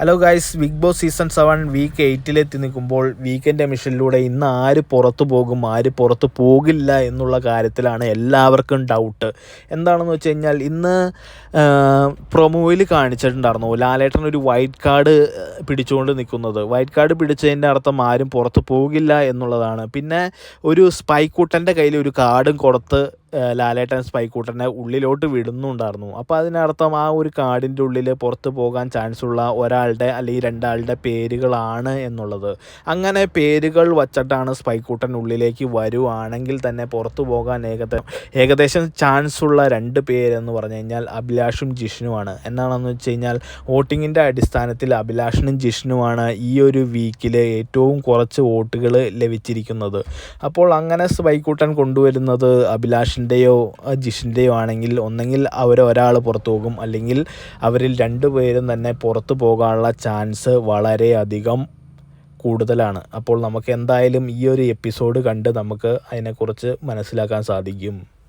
Hello guys Big Boss season seven week എയ്റ്റിലെത്തി നിൽക്കുമ്പോൾ weekend എമിഷനിലൂടെ ഇന്ന് ആര് പുറത്തു പോകും ആര് പുറത്തു പോകില്ല എന്നുള്ള കാര്യത്തിലാണ് എല്ലാവർക്കും ഡൗട്ട് എന്താണെന്ന് വെച്ച് കഴിഞ്ഞാൽ ഇന്ന് പ്രൊമോയിൽ കാണിച്ചിട്ടുണ്ടായിരുന്നു. ലാലേട്ടൻ ഒരു വൈറ്റ് കാർഡ് പിടിച്ചുകൊണ്ട് നിൽക്കുന്നത്. വൈറ്റ് കാർഡ് പിടിച്ചതിന്റെ അർത്ഥം ആരും പുറത്തു പോകില്ല എന്നുള്ളതാണ്. പിന്നെ ഒരു സ്പൈക്കൂട്ടന്റെ കയ്യിൽ ഒരു കാർഡും കൊടുത്ത് ലാലേട്ടൻ സ്പൈക്കൂട്ടനെ ഉള്ളിലോട്ട് വിടുന്നുണ്ടായിരുന്നു. അപ്പോൾ അതിനർത്ഥം ആ ഒരു കാടിന്റെ ഉള്ളിൽ പുറത്ത് പോകാൻ ചാൻസ് ഉള്ള ഒരാളുടെ അല്ലെങ്കിൽ രണ്ടാളുടെ പേരുകളാണ് എന്നുള്ളത്. അങ്ങനെ പേരുകൾ വച്ചിട്ടാണ് സ്പൈക്കൂട്ടൻ ഉള്ളിലേക്ക് വരുവാണെങ്കിൽ തന്നെ പുറത്തു പോകാൻ ഏകദേശം ഏകദേശം ഉള്ള രണ്ട് പേരെന്ന് പറഞ്ഞു കഴിഞ്ഞാൽ അഭിലാഷും ജിഷ്ണുവാണ്. എന്നാണെന്ന് വെച്ച് കഴിഞ്ഞാൽ വോട്ടിങ്ങിന്റെ അടിസ്ഥാനത്തിൽ അഭിലാഷിനും ജിഷ്ണുവാണ് ഈ ഒരു വീക്കിൽ ഏറ്റവും കുറച്ച് വോട്ടുകൾ ലഭിച്ചിരിക്കുന്നത്. അപ്പോൾ അങ്ങനെ സ്പൈക്കൂട്ടൻ കൊണ്ടുവരുന്നത് അഭിലാഷിന്റെയോ ജിഷിന്റെയോ ആണെങ്കിൽ ഒന്നെങ്കിൽ അവർ ഒരാൾ പുറത്തു പോകും. അല്ലെങ്കിൽ അവരിൽ രണ്ടു പേരും തന്നെ പുറത്തു പോകാനുള്ള ചാൻസ് വളരെയധികം കൂടുതലാണ്. അപ്പോൾ നമുക്ക് എന്തായാലും ഈ ഒരു എപ്പിസോഡ് കണ്ട് നമുക്ക് അതിനെക്കുറിച്ച് മനസ്സിലാക്കാൻ സാധിക്കും.